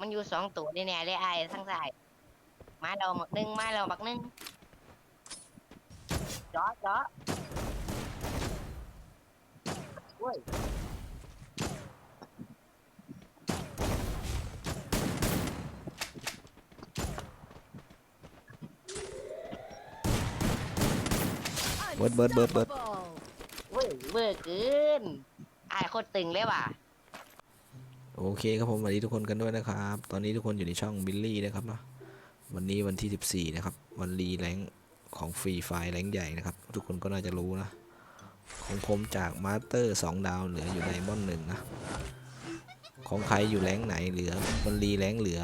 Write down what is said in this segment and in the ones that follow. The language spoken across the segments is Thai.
มันอยู่สองตัวนี่แน่เลยไอ้ทั้งสายมาเราบักหนึ่งมาเราบักหนึ่งจอจอโอ้ยเบิร์ดเบิร์ดเบิร์ดเบิร์ดเว้ยเวอร์เกินไอ้โคตรตึงเลยว่ะ โอเคครับผมสวัสดีทุกคนกันด้วยนะครับ ตอนนี้ทุกคนอยู่ในช่องบิลลี่นะครับเนาะวันนี้วันที่ 14 นะครับ วันรีแรงของฟรีไฟแรงใหญ่นะครับ ทุกคนก็น่าจะรู้นะ ของผมจากมาสเตอร์2ดาวเหลืออยู่ในมอนหนึ่งนะ ของใครอยู่แรงไหนเหลือวันรีแรงเหลือ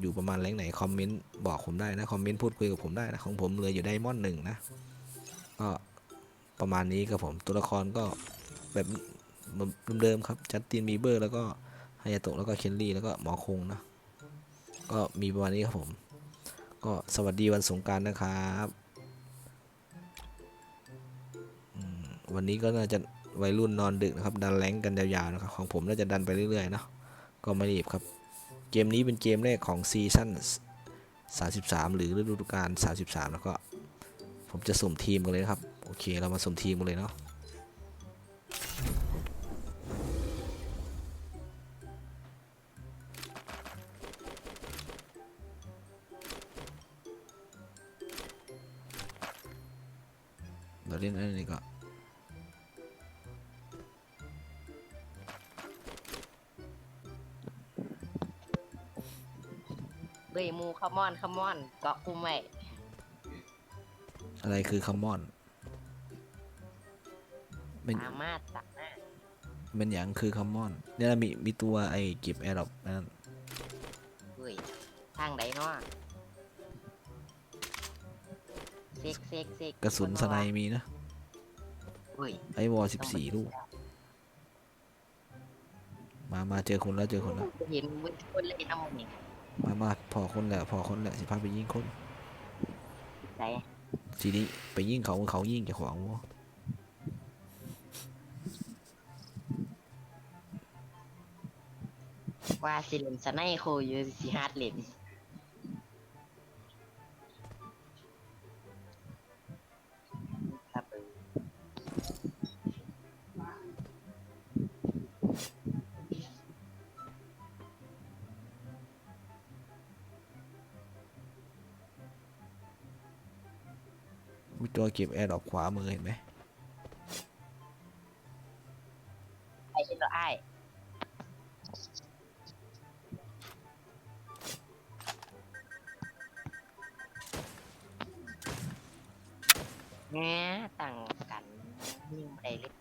อยู่ประมาณแรงไหนคอมเมนต์บอกผมได้นะคอมเมนต์พูดคุยกับผมได้นะของผมเหลืออยู่ไดมอนด์หนึ่งนะก็ประมาณนี้ครับผมตัวละครก็แบบเดิมๆครับจัสตินบีเบอร์แล้วก็ ฮายาโตะแล้วก็เคนลี่แล้วก็หมอคงนะก็มีประมาณนี้ครับผม ก็สวัสดีวันสงการนะครับวันนี้ก็น่าจะวัยรุ่นนอนดึกนะครับ ดันแรงกันยาวๆนะครับ ของผมน่าจะดันไปเรื่อยๆเนาะก็ไม่รีบครับ เกมนี้เป็นเกมแรกของซีซั่น33 หรือฤดูกาล33 แล้วก็ ผมจะสุ่มทีมกันเลยนะครับ โอเค เรามาสุ่มทีมกันเลยเนาะ เราเล่นอะไรนี่ก็เว้ยหมูคัมมอนคัมมอนเกาะคุมไว้อะไรคือคัมมอนเป็นสามารถสามารถเป็นอย่างคือคัมมอน เนี่ยมีมีตัวไอ้เก็บแอร์ดรอปนั่นเว้ยทางไหนเนาะ ซกเซกเซกกระสุนสไนมีนะเว้ยไอวอลสิบสี่ลูก มามาเจอคนแล้วเจอคนแล้ว เห็นมึงคนเลยน้ำมันนี่มามาพอคนแหละพอคนแหละสิพาไปยิงคนไหนทีนี้ไปยิงเขาเขายิงเจ้าของวะว่าสิเลนสไนโคอยู่สิฮาร์ดเลน ตัวเก็บแอร์ดรอปขวามือเห็นไหมไอ้เห็นตัวไอ้ายแหมต่างกันยิงไปเลย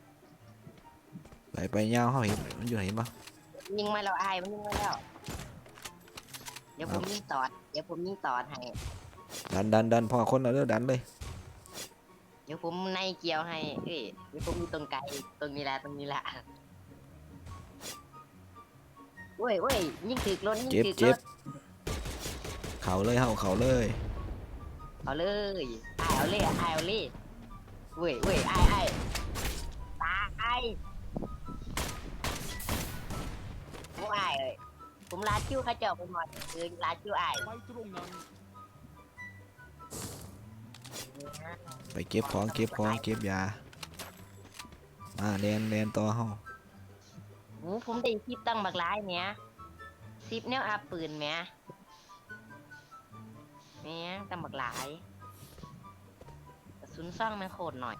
ไปไปยาวเขาเห็นมันอยู่ไหนบ้างยิงมาแล้วไอ้ายมันยิงมาแล้ว เดี๋ยวผมยิงตอด เดี๋ยวผมยิงตอดให้ ดันดันดันพอคนแล้วเด้อดันเลย เดี๋ยวผมในเกี่ยวให้ เอ้ยเดี๋ยวผมมีตรงไกลตรงนี้แหละตรงนี้แหละเว้ยเว้ยยิงถึกรถยิงเจ็บถึกรเจ็บถเขาเลยเฮาเขาเลย เอาเลยไอ้ายเอาเลยไอ้ายเอาเลยเว้ยเว้ยไอ้ไอ้ายตายผมไอ้ายเอ้ยผมลาคิวเข้าเจ้าผมหมดคือลาคิวไอ้าย ไปตรงนั้น ไปเก็บของเก็บของเก็บยา มาแลนแลนต่อเฮาโอ้ผมได้คลิปตั้งบักหลายเนี้ยซิปแนวอาปืนเนี้ยเนี้ยตั้งบักหลายกระสุนซ่องมันโคตรหน่อย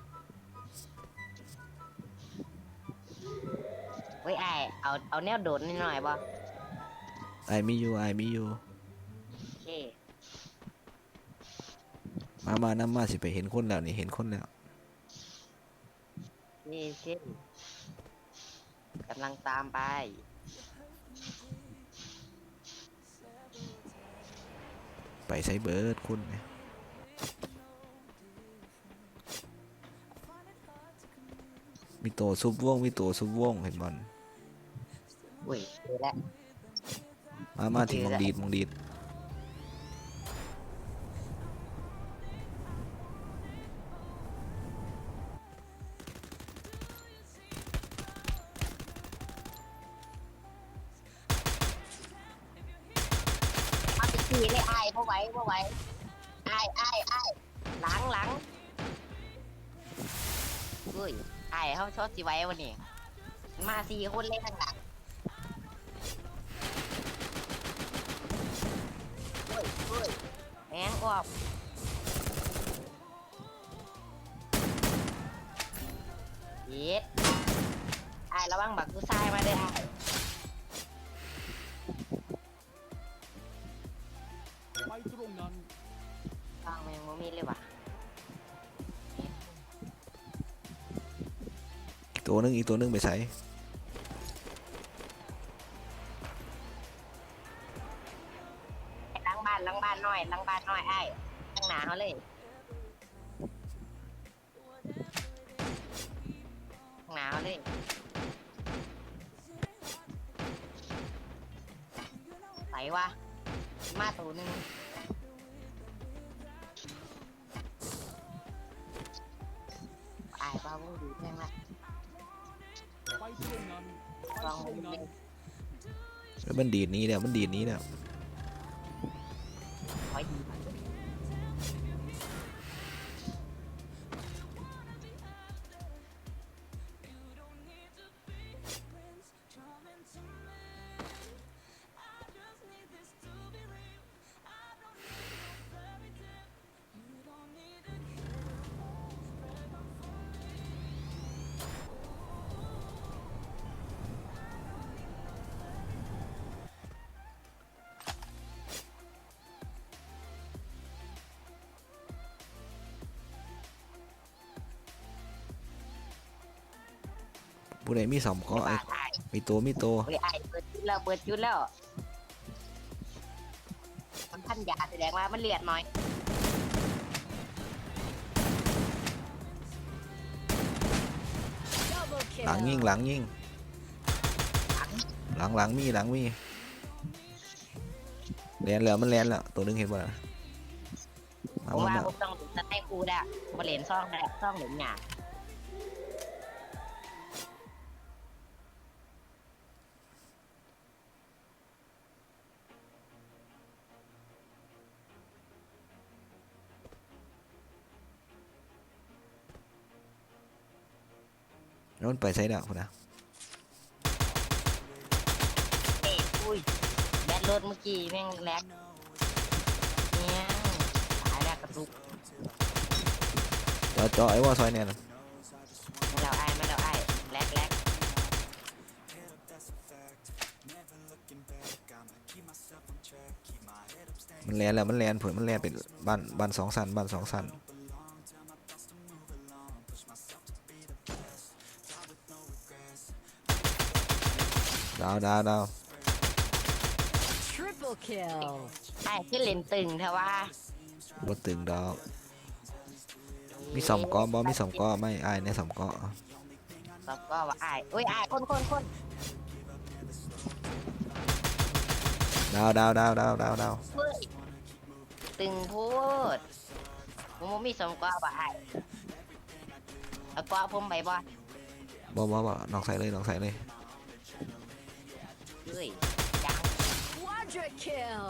เว้ยไอายเอาเอาแนวโดดนิดหน่อยบ่ไอมีอยู่ไอมีอยู่ โอเค มามาน้ำมาสิไปเห็นคนแล้วนี่เห็นคนแล้วเช่เช่กำลังตามไป ไปใช้เบิร์ดคุณเนี่ยมีตัวซุปว่องมีตัวซุปว่องเห็นบอลอุ้ยเจอแล้วมามาถึงมองดีดมองดีด ไหวบ่ไหวไอ้ไอ้ไอ้หลังหลังเฮ้ยไอ้เขาชอบสิไว้วันนี้มาสี่คนเลยทั้งหลังเฮ้ยเฮ้ยแมงออกเย็ดไอ้ระวังบักกูทรายมาเด้อไอ้ มงบ่มีเลยว่ะอีกตัวหนึงอีกตัวหนึงไปใส่ล้างบ้านล้างบ้านหน่อยล้างบ้านหน่อยไอ้ายข้างหน้าเขาเลยข้างหน้าเขาเลยใส่วะมาตัวหนึ่งายป้าวุ้งดีแม่งละไปตรงนั้นไปลองตรงดูนั้นแล้วมันดีดหนี้เนี่ยมันดีดหนี้เนี่ย ผู้ใดมีสองก็ไอ้บ้านไอ้ายมีตัวมีตัวเฮ้ยไอ้ายเปิดจุดแล้วเปิดจุดแล้วมันพันยาแสดงว่ามันเลียดหน่อยหลังยิงหลังยิงหลังหลังมีหลังมีแลนแล้วมันแลนแล้วตัวหนึงเห็นป่ะมาผมมาว่ามาผมต้องจะให้ครูได้มาเหรียญซ่องได้ซ่องเหรียญหยา แล้วมันไปใช้ดาวนะเอ้ยอุ้ยแบตรถเมื่อกี้แม่งแลกเนี่ยตายแล้วกระตุกจอจอไอ้ว่าซอยเนี่ยนะไม่เราไอ้ายไม่เราไอ้ายแลกแลกมันแลนแล้วมันแลนเผื่อมันแลนเป็นบ้านบ้านสองสันบ้านสองสัน ดาวดาวดาว Triple kill. ไอ้ายขึ้นเลนตึงเถอะว่าบตึงดอกมีสองก้อบอมีสองก้อไม่อายในสองก้อสองก็ว่าไอ้ายอุ้ยไอ้ายคนคนคนดาวดาวดาวดาวดาวดาวเฮ้ยตึงพูดผมบ่มีสองก็ว่าไอ้ายเอาก็ผมไปบ่บอบอบอน้องใส่เลยน้องใส่เลย เฮ้ยยัง Quadra kill.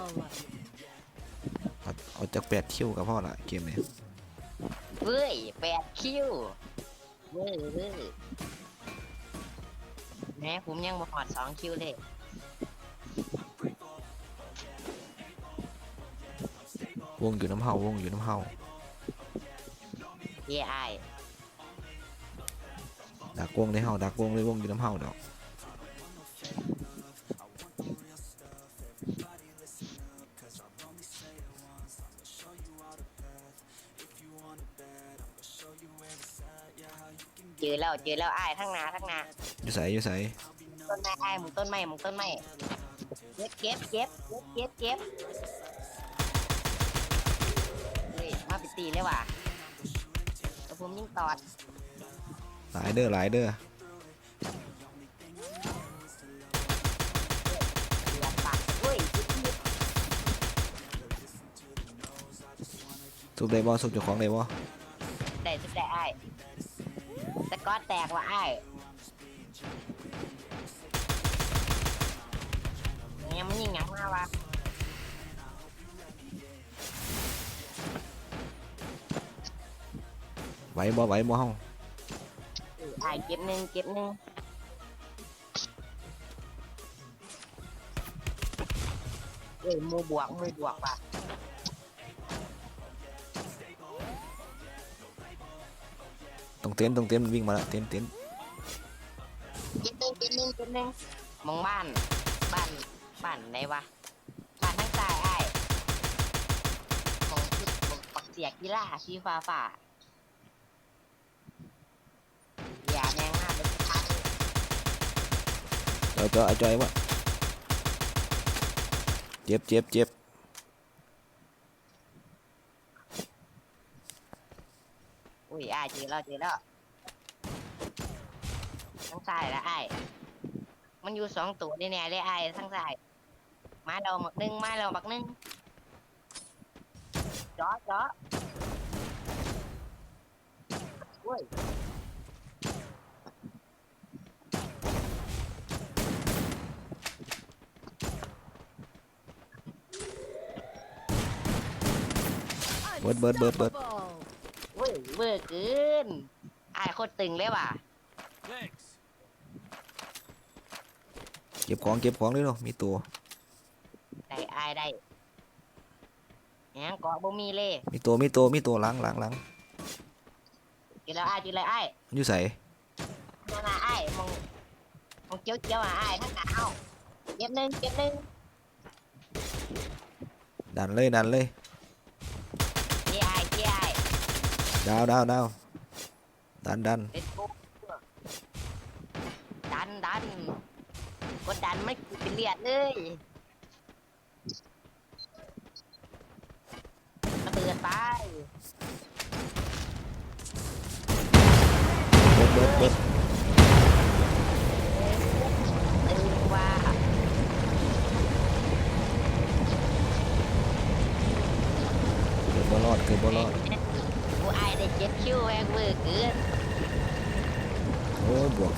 เอาเอาจากแปดคิวกับพ่อละเกมนี้เฮ้ยแปดคิวเว้ยเว้ยแม้ผมยังบ่หอดสองคิวเลยวงอยู่น้ำเฮาวงอยู่น้ำเฮาเย้ไอ้ายดักวงในเฮาดักวงเลยวงอยู่น้ำเฮาดอก เจอแล้วเจอแล้วไอ้ายทั้งหนาทั้งหนาอยู่ใส่อยู่ใส่ต้นไม้ไอ้ายหมึงต้นไม้หมึงต้นไม้เก็บเก็บเก็บเก็บเก็บเฮ้ยมาไปตีเลยว่ะแต่ผมยิงตอดหลายเด้อหลายเด้อเดือดปากเฮ้ยสุบได้บ่สุบเจ้าของได้บ่ได้สุดได้ไอ้ายะกอดแตกว่ะไอ้เนี่ยมันยิงหยังมาวะไหวบ่ไหวบ่เฮาออไอ้เก็บหนึ่งเก็บหนึ่งเอ้ยมูบวกมูบวกว่ะ เต็นท์ตรงเต็นท์มันวิ่งมาแล้วเต็นท์เต็นท์เก็บหนึ่งเก็บหนึ่งเก็บหนึ่งมองบ้าน บ้าน บ้านไหนวะ บ้านทั้งซ้ายอ้ายของชุดของปักเสียกีฬาสีฟ้าฟ้าอย่าแมงหน้าเป็นทางเจาะเจาะไอ้จอยวะเจ็บเจ็บเจ็บ อุ้ยอ้ายเจอแล้วเจอแล้วทั้งซ้ายและไอ้ายมันอยู่สองตัวแน่ๆเลยไอ้ายทั้งซ้ายมาเราบักหนึ่งมาเราบักหนึ่งจอจออุ้ยเบิดเบิดเบิดเบิด เว้ยเวอร์เกินอ้ายโคตรตึงเลยว่ะ Thanks. เก็บของเก็บของเลยเนาะมีตัว ได้อ้ายได้แหงเกาะบ่มีเลยมีตัวมีตัวมีตัวหล้างหล้างหล้างกินแล้วอ้ายกินเลยอ้ายมันอยู่ใส่นั่นน่ะอ้ายมองมองเจียวเจียวๆอะอ้ายทั้งหนาวเก็บหนึ่งเก็บหนึ่งดันเลยดันเลย ดาวดาวดาวดันดันเป็นปุ๊บดันดันกดดันไม่เป็นเลียดเลยระเบิดไปเบิดเบิดเบิด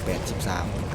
83